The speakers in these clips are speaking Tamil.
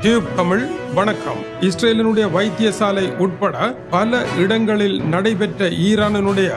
டியூப் தமிழ் வணக்கம். இஸ்ரேலினுடைய வைத்தியசாலை உட்பட பல இடங்களில் நடைபெற்ற ஈரானினுடைய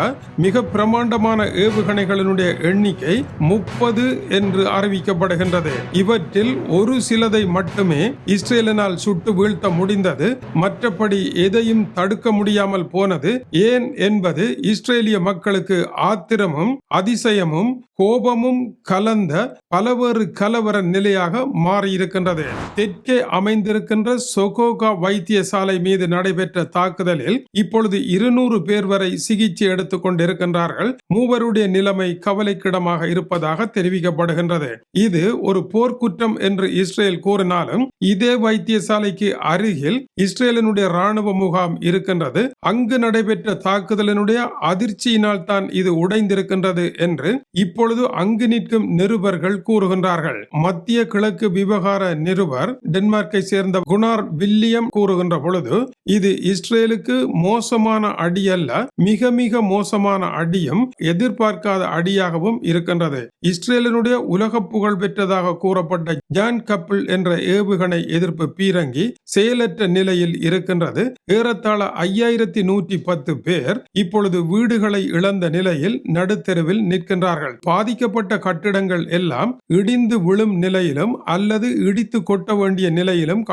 மிக பிரமாண்டமான ஏவுகணைகளினுடைய எண்ணிக்கை முப்பது என்று அறிவிக்கப்படுகின்றது. இவற்றில் ஒரு சிலதை மட்டுமே இஸ்ரேலினால் சுட்டு வீழ்த்த முடிந்தது. மற்றபடி எதையும் தடுக்க முடியாமல் போனது. ஏன் என்பது இஸ்ரேலிய மக்களுக்கு ஆத்திரமும் அதிசயமும் கோபமும் கலந்த பலவேறு கலவர நிலையாக மாறியிருக்கின்றது. தெற்கே அமைந்திருக்கின்ற சொகோகா வைத்தியசாலை மீது நடைபெற்ற தாக்குதலில் இப்பொழுது இருநூறு பேர் வரை சிகிச்சை எடுத்துக் கொண்டிருக்கின்றார்கள். மூவருடைய நிலைமை கவலைக்கிடமாக இருப்பதாக தெரிவிக்கப்படுகின்றது. இது ஒரு போர்க்குற்றம் என்று இஸ்ரேல் கூறினாலும் இதே வைத்தியசாலைக்கு அருகில் இஸ்ரேலினுடைய ராணுவ முகாம் இருக்கின்றது. அங்கு நடைபெற்ற தாக்குதலினுடைய அதிர்ச்சியினால் தான் இது உடைந்திருக்கின்றது என்று இப்பொழுது அங்கு நிற்கும் நிருபர்கள் கூறுகின்றார்கள். மத்திய கிழக்கு விவகார நிருபர் டென்மார்க்கை சேர்ந்த குணார் வில்லியம் கூறுகின்ற பொழுது இது இஸ்ரேலுக்கு மோசமான அடி அல்ல மிக மிக மோசமான அடியும் எதிர்பார்க்காத அடியாகவும் இருக்கின்றது. இஸ்ரேலினுடைய உலக புகழ் பெற்றதாக கூறப்பட்ட ஜான் கப்பிள் என்ற ஏவுகணை எதிர்ப்பு பீரங்கி செயலற்ற நிலையில் இருக்கின்றது. ஏறத்தாழ ஐயாயிரத்தி நூற்றி பத்து பேர் இப்பொழுது வீடுகளை இழந்த நிலையில் நடுத்தெருவில் நிற்கின்றார்கள். பாதிக்கப்பட்ட கட்டிடங்கள் எல்லாம் இடிந்து விழும் நிலையிலும் அல்லது இடித்து கொட்ட வேண்டிய நிலையிலும்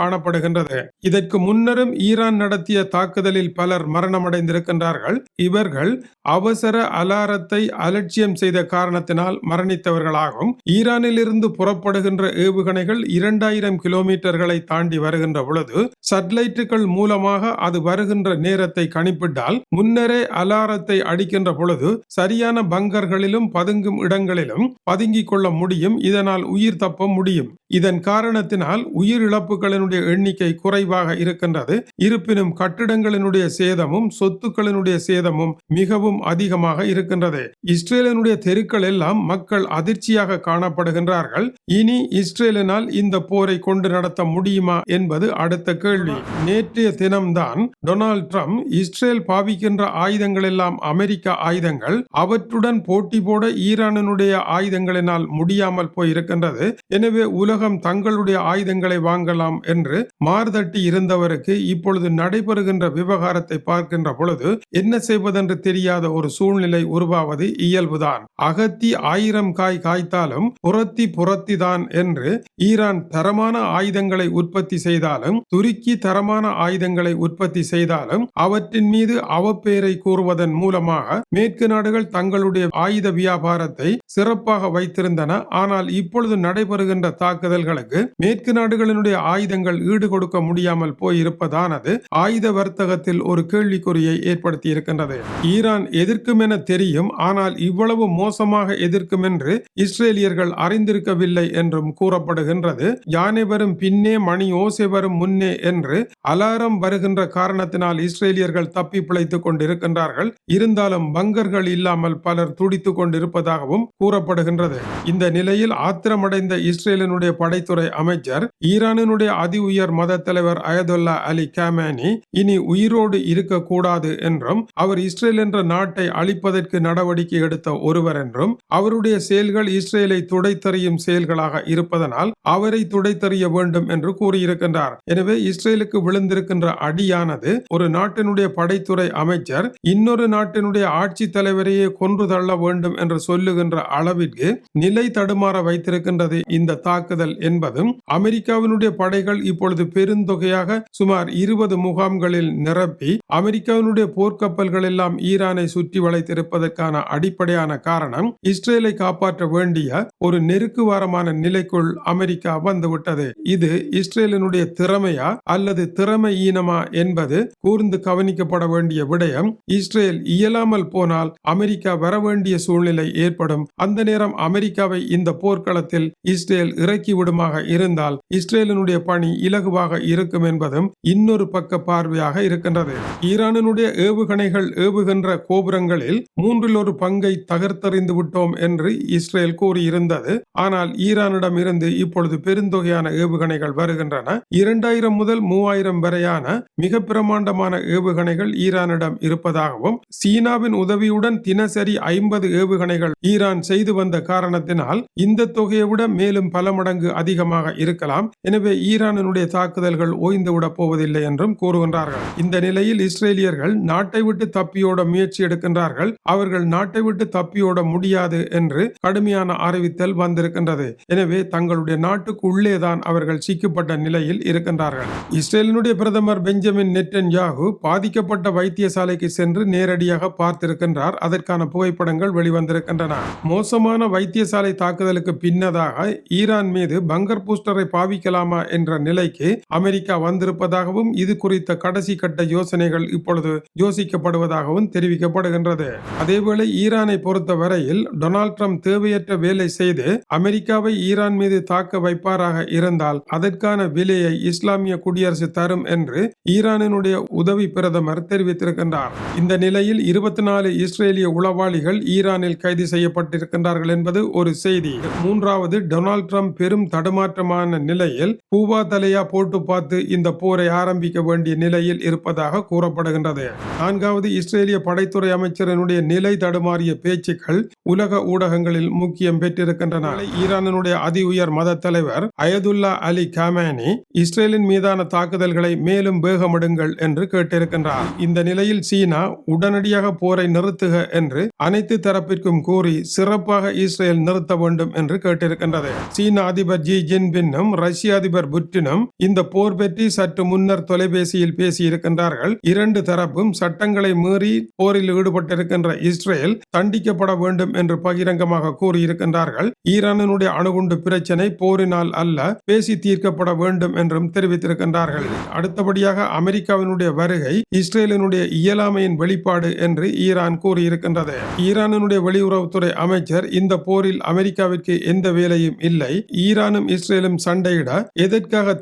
வருகின்றது இதற்கு முன்னரும் ஈரான் நடத்திய தாக்குதலில் பலர் மரணமடைந்திருக்கின்றார்கள். இவர்கள் அவசர அலாரத்தை அலட்சியம் செய்த காரணத்தினால் மரணித்தவர்களாகும். ஈரானில் இருந்து புறப்படுகின்ற ஏவுகணைகள் இரண்டாயிரம் கிலோமீட்டர்களை தாண்டி வருகின்ற பொழுது சட்டலைட்டுகள் மூலமாக அது வருகின்ற நேரத்தை கணிப்பிட்டால் முன்னரே அலாரத்தை அடிக்கின்ற பொழுது சரியான பங்கர்களிலும் பதுங்கும் இடங்களிலும் பதுங்கிக் கொள்ள முடியும். இதனால் உயிர் தப்ப முடியும். இதன் காரணத்தினால் உயிரிழப்புகளினுடைய எண்ணிக்கை எண்ணிக்கை குறைவாக இருக்கின்றது. இருப்பினும் கட்டிடங்களினுடைய சேதமும் சொத்துக்களினுடைய சேதமும் மிகவும் அதிகமாக இருக்கின்றது. இஸ்ரேலினுடைய தெருக்கள் எல்லாம் மக்கள் அதிர்ச்சியாக காணப்படுகின்றார்கள். இனி இஸ்ரேலினால் இந்த போரை கொண்டு நடத்த முடியுமா என்பது அடுத்த கேள்வி. நேற்றைய தினம்தான் டொனால்ட் ட்ரம்ப் இஸ்ரேல் பாவிக்கின்ற ஆயுதங்கள் எல்லாம் அமெரிக்க ஆயுதங்கள் அவற்றுடன் போட்டி போட ஈரானினுடைய ஆயுதங்களினால் முடியாமல் போயிருக்கின்றது. எனவே உலகம் தங்களுடைய ஆயுதங்களை வாங்கலாம் என்று மார்தட்டி இருந்தவருக்கு இப்பொழுது நடைபெறுகின்ற விவகாரத்தை பார்க்கின்ற பொழுது என்ன செய்வதென்று தெரியாத ஒரு சூழ்நிலை உருவாவது இயல்புதான். அகத்தி ஆயிரம் காய் காய்த்தாலும் புறத்தி புறத்தி தான் என்று ஈரான் தரமான ஆயுதங்களை உற்பத்தி செய்தாலும் துருக்கி தரமான ஆயுதங்களை உற்பத்தி செய்தாலும் அவற்றின் மீது அவப்பெயரை கூறுவதன் மூலமாக மேற்கு நாடுகள் தங்களுடைய ஆயுத வியாபாரத்தை சிறப்பாக வைத்திருந்தன. ஆனால் இப்பொழுது நடைபெறுகின்ற தாக்குதல்களுக்கு மேற்கு நாடுகளினுடைய ஆயுதங்கள் ஈடு கொடுக்க முடியாமல் போயிருப்பதானது ஆயுத வர்த்தகத்தில் ஒரு கேள்விக்குறியை ஏற்படுத்தி இருக்கின்றது ஈரான் எதிர்க்கும் என தெரியும் ஆனால் இவ்வளவு மோசமாக எதிர்க்கும் என்று இஸ்ரேலியர்கள் அறிந்திருக்கவில்லை என்றும் கூறப்படுகின்றது. யானை வரும் பின்னே மணி ஓசை வரும் முன்னே என்று அலாரம் வருகின்ற காரணத்தினால் இஸ்ரேலியர்கள் தப்பி பிழைத்துக் கொண்டிருக்கின்றார்கள். இருந்தாலும் பங்கர்கள் இல்லாமல் பலர் துடித்துக் கொண்டிருப்பதாகவும் கூறப்படுகின்றது. இந்த நிலையில் ஆத்திரமடைந்த இஸ்ரேலினுடைய படைத்துறை அமைச்சர் ஈரானினுடைய அதி உயர் மத தலைவர் அயதுல்லா அலி கேமேனி இனி உயிரோடு இருக்கக்கூடாது என்றும் அவர் இஸ்ரேல் என்ற நாட்டை அழிப்பதற்கு நடவடிக்கை எடுத்த ஒருவர் என்றும் அவருடைய செயல்கள் இஸ்ரேலை துடைத்தறியும் செயல்களாக இருப்பதனால் அவரை துடைத்தறிய வேண்டும் என்று கூறியிருக்கின்றார். எனவே இஸ்ரேலுக்கு விழுந்திருக்கின்ற அடியானது ஒரு நாட்டினுடைய படைத்துறை அமைச்சர் இன்னொரு நாட்டினுடைய ஆட்சி தலைவரையே கொன்று தள்ள வேண்டும் என்று சொல்லுகின்ற அளவிற்கு நிலை தடுமாற வைத்திருக்கின்றது இந்த தாக்குதல் என்பதும் அமெரிக்காவினுடைய படைகள் இப்பொழுது பெருந்தொகையாக சுமார் இருபது முகாம்களில் நிரப்பி அமெரிக்காவினுடைய போர்க்கப்பல்கள் எல்லாம் ஈரானை சுற்றி வளைத்திருப்பதற்கான அடிப்படையான காரணம் இஸ்ரேலை காப்பாற்ற வேண்டிய ஒரு நெருக்குவாரமான நிலைக்குள் அமெரிக்கா வந்துவிட்டது. இது இஸ்ரேலினுடைய திறமையா அல்லது திறமை ஈனமா என்பது கூர்ந்து கவனிக்கப்பட வேண்டிய விடயம். இஸ்ரேல் இயலாமல் போனால் அமெரிக்கா வர வேண்டிய சூழ்நிலை ஏற்படும். அந்த நேரம் அமெரிக்காவை இந்த போர்க்களத்தில் இஸ்ரேல் இறக்கி விடுமாக இருந்தால் இஸ்ரேலினுடைய பணி இலகுவாக இருக்கும் என்பதும் இன்னொரு பக்க பார்வையாக இருக்கின்றது. ஈரானினுடைய ஏவுகணைகள் ஏவுகின்ற கோபுரங்களில் மூன்றில் ஒரு பங்கை தகர்த்தறிந்து விட்டோம் என்று இஸ்ரேல் கூறியிருந்தது. ஆனால் ஈரானிடம் இருந்து இப்பொழுது பெருந்தொகையான ஏவுகணைகள் வருகின்றன. இரண்டாயிரம் முதல் மூவாயிரம் வரையான மிக பிரமாண்டமான ஏவுகணைகள் ஈரானிடம் இருப்பதாகவும் சீனாவின் உதவியுடன் தினசரி ஐம்பது ஏவுகணைகள் ஈரான் செய்து வந்த காரணத்தினால் இந்த தொகையை விட மேலும் பல மடங்கு அதிகமாக இருக்கலாம். எனவே ஈரானினுடைய தாக்குதல்கள் ஓய்ந்துவிடப் போவதில்லை என்றும் கூறுகின்றார்கள். இந்த நிலையில் இஸ்ரேலியர்கள் நாட்டை விட்டு தப்பியோட முயற்சி எடுக்கின்றார்கள். அவர்கள் நாட்டை விட்டு தப்பியோட முடியாது என்று கடுமையான அறிவித்தல் வந்திருக்கின்றது. எனவே தங்களுடைய நாட்டுக்கு உள்ளேதான் அவர்கள் சிக்கப்பட்ட நிலையில் இருக்கின்றார்கள். இஸ்ரேலினுடைய பிரதமர் பெஞ்சமின் நெட்டன் யாகு பாதிக்கப்பட்ட வைத்தியசாலைக்கு சென்று நேரடியாக பார்த்திருக்கின்றார். அதற்கான புகைப்படங்கள் வெளிவந்திருக்கின்றன. மோசமான வைத்தியசாலை தாக்குதலுக்கு பின்னதாக ஈரான் மீது பங்கர் பூஸ்டரை பாவிக்கலாமா என்ற நிலைக்கு அமெரிக்கா வந்திருப்பதாகவும் இது குறித்த கடைசி கட்ட யோசனைகள் இப்பொழுது யோசிக்கப்படுவதாகவும் தெரிவிக்கப்படுகின்றது. அதேவேளை ஈரானை பொறுத்த வரையில் டொனால்ட் ட்ரம்ப் தேவையற்ற வேலை செய்து அமெரிக்காவை ஈரான் மீது தாக்க வைப்பாராக இருந்தால் அதற்கான விலையை இஸ்லாமிய குடியரசு தரும் என்று ஈரானினுடைய உதவி பிரதமர் தெரிவித்திருக்கின்றார். இந்த நிலையில் இருபத்தி நாலு இஸ்ரேலிய உளவாளிகள் ஈரானில் கைது செய்யப்பட்டிருக்கின்றார்கள் என்பது ஒரு செய்தி. மூன்றாவது டொனால்ட் ட்ரம்ப் பெரும் தடுமாற்றமான நிலையில் பூவா தலையா போட்டு போட்டு பார்த்து இந்த போரை ஆரம்பிக்க வேண்டிய நிலையில் இருப்பதாக கூறப்படுகின்றது. நான்காவது இஸ்ரேலிய படைத்துறை அமைச்சரனுடைய நிலை தடுமாறிய பேச்சுக்கள் உலக ஊடகங்களில் முக்கியம் பெற்றிருக்கின்றன. ஈரானினுடைய அதி உயர் மத தலைவர் அயதுல்லா அலி காமேனி இஸ்ரேலின் மீதான தாக்குதல்களை மேலும் வேகமிடுங்கள் என்று கேட்டிருக்கின்றார். இந்த நிலையில் சீனா உடனடியாக போரை நிறுத்துக என்று அனைத்து தரப்பிற்கும் கூறி சிறப்பாக இஸ்ரேல் நிறுத்த வேண்டும் என்று கேட்டிருக்கின்றது. சீன அதிபர் ஜி ஜின்பின்னும் ரஷ்ய அதிபர் புட்டினும் இந்த போர் பற்றி சற்று முன்னர் தொலைபேசியில் பேசியிருக்கின்றார்கள். இரண்டு தரப்பும் சட்டங்களை மீறி போரில் ஈடுபட்டிருக்கின்ற இஸ்ரேல் தண்டிக்கப்பட வேண்டும் என்று பகிரங்கமாக கூறியிருக்கின்றார்கள். ஈரானினுடைய அணுகுண்டு பிரச்சனை போரினால் அல்ல பேசி தீர்க்கப்பட வேண்டும் என்றும் தெரிவித்திருக்கின்றார்கள். அடுத்தபடியாக அமெரிக்காவினுடைய வருகை இஸ்ரேலினுடைய இயலாமையின் வெளிப்பாடு என்று ஈரான் கூறியிருக்கின்றது. ஈரானினுடைய வெளியுறவுத்துறை அமைச்சர் இந்த போரில் அமெரிக்காவிற்கு எந்த வேலையும் இல்லை. ஈரானும் இஸ்ரேலும் சண்டையிட எதற்காக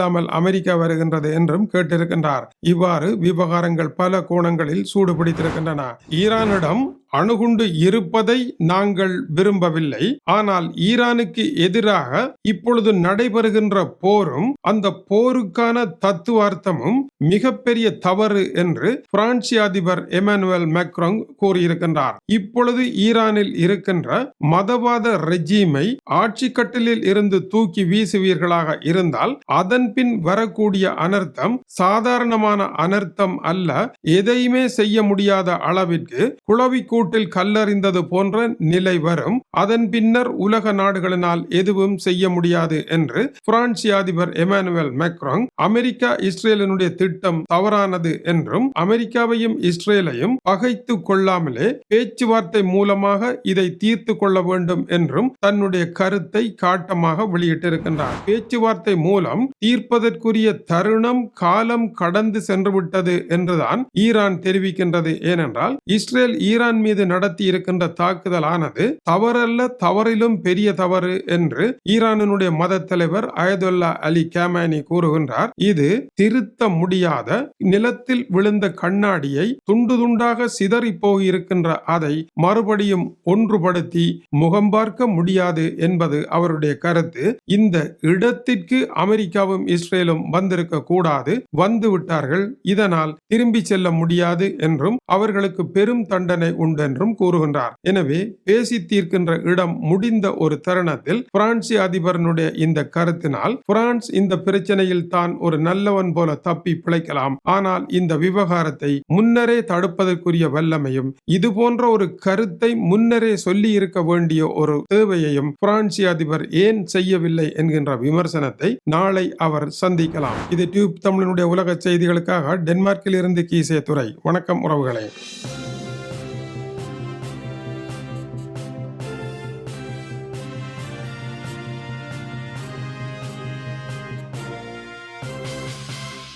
இல்லாமல் அமெரிக்கா வருகின்றது என்றும் கேட்டிருக்கின்றார். இவ்வாறு விவகாரங்கள் பல கோணங்களில் சூடு பிடித்திருக்கின்றன ஈரானிடம் அணுகுண்டு இருப்பதை நாங்கள் விரும்பவில்லை. ஆனால் ஈரானுக்கு எதிராக இப்பொழுது நடைபெறுகின்ற போரும் அந்த போருக்கான தத்துவார்த்தமும் மிகப்பெரிய தவறு என்று பிரான்சி அதிபர் எமானுவேல் மேக்ரோங் கூறியிருக்கின்றார். இப்பொழுது ஈரானில் இருக்கின்ற மதவாத ரெஜீமை ஆட்சி கட்டிலில் இருந்து தூக்கி வீசுவீர்களாக இருந்தால் அதன் பின் வரக்கூடிய அனர்த்தம் சாதாரணமான அனர்த்தம் அல்ல எதையுமே செய்ய முடியாத அளவிற்கு குளவி கூட்டில் கல்லறிந்தது போன்ற நிலை வரும். அதன் பின்னர் உலக நாடுகளினால் எதுவும் செய்ய முடியாது என்று பிரான்சிய அதிபர் எமானுவேல் மேக்ரோங் அமெரிக்கா இஸ்ரேலினுடைய திட்டம் தவறானது என்றும் அமெரிக்காவையும் இஸ்ரேலையும் பகைத்து கொள்ளாமலே பேச்சுவார்த்தை மூலமாக இதை தீர்த்து கொள்ள வேண்டும் என்றும் தன்னுடைய கருத்தை காட்டமாக வெளியிட்டிருக்கின்றார். பேச்சுவார்த்தை மூலம் தீர்ப்பதற்குரிய தருணம் காலம் கடந்து சென்றுவிட்டது என்றுதான் ஈரான் தெரிவிக்கின்றது. ஏனென்றால் இஸ்ரேல் ஈரான் மீது நடத்தி இருக்கின்ற தாக்குதலானது தவறல்ல தவறிலும் பெரிய தவறு என்று ஈரானினுடைய மத தலைவர் அயதுல்லா அலி கேமானி கூறுகின்றார். இது திருத்த முடியாத நிலத்தில் விழுந்த கண்ணாடியை துண்டு துண்டாக சிதறி போயிருக்கின்ற அதை மறுபடியும் ஒன்றுபடுத்தி முகம் பார்க்க முடியாது என்பது அவருடைய கருத்து. இந்த இடத்திற்கு அமெரிக்காவும் இஸ்ரேலும் வந்திருக்க கூடாது வந்து விட்டார்கள். இதனால் திரும்பி செல்ல முடியாது என்றும் அவர்களுக்கு பெரும் தண்டனை உண்டு. உண்டென்றும் கூறுகின்றார். எனவே பேசி தீர்க்கின்ற இடம் முடிந்த ஒரு தருணத்தில் பிரான்சி அதிபரனுடைய இந்த கருத்தினால் பிரான்ஸ் இந்த பிரச்சனையில் தான் ஒரு நல்லவன் போல தப்பி பிழைக்கலாம். ஆனால் இந்த விவகாரத்தை முன்னரே தடுப்பதற்குரிய வல்லமையும் இது போன்ற ஒரு கருத்தை முன்னரே சொல்லி இருக்க வேண்டிய ஒரு தேவையையும் பிரான்சி அதிபர் ஏன் செய்யவில்லை என்கின்ற விமர்சனத்தை நாளை அவர் சந்திக்கலாம். இது டியூப் தமிழனுடைய உலக செய்திகளுக்காக டென்மார்க்கில் இருந்து கீசே துறை வணக்கம் உறவுகளே.